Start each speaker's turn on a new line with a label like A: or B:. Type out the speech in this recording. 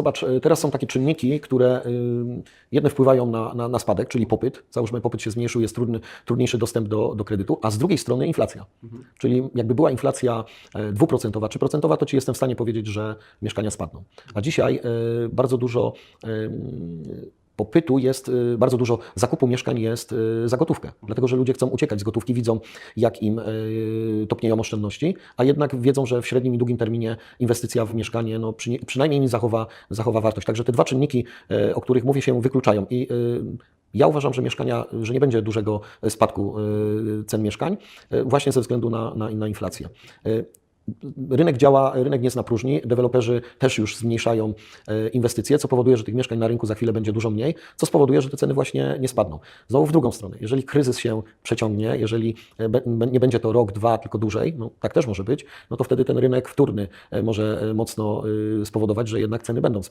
A: Zobacz, y, teraz są takie czynniki, które y, jedne wpływają na, na, na spadek, czyli popyt. Załóżmy, popyt się zmniejszył, jest trudny, trudniejszy dostęp do, do kredytu, a z drugiej strony inflacja. Czyli jakby była inflacja e, dwuprocentowa czy procentowa, to ci jestem w stanie powiedzieć, że mieszkania spadną. A dzisiaj y, bardzo dużo y, popytu jest, y, bardzo dużo zakupu mieszkań jest y, za gotówkę. Dlatego, że ludzie chcą uciekać z gotówki, widzą jak im y, topnieją oszczędności, a jednak wiedzą, że w średnim i długim terminie inwestycja w mieszkanie no, przynajmniej zachowa, zachowa wartość. Także te dwa czynniki, o których mówię, się wykluczają. I ja uważam, że mieszkania, że nie będzie dużego spadku cen mieszkań, właśnie ze względu na, na, na inflację. Rynek działa, rynek nie jest na próżni, deweloperzy też już zmniejszają e, inwestycje, co powoduje, że tych mieszkań na rynku za chwilę będzie dużo mniej, co spowoduje, że te ceny właśnie nie spadną. Znowu w drugą stronę, jeżeli kryzys się przeciągnie, jeżeli e, nie będzie to rok, dwa, tylko dłużej, no tak też może być, no to wtedy ten rynek wtórny e, może mocno spowodować, że jednak ceny będą spadać.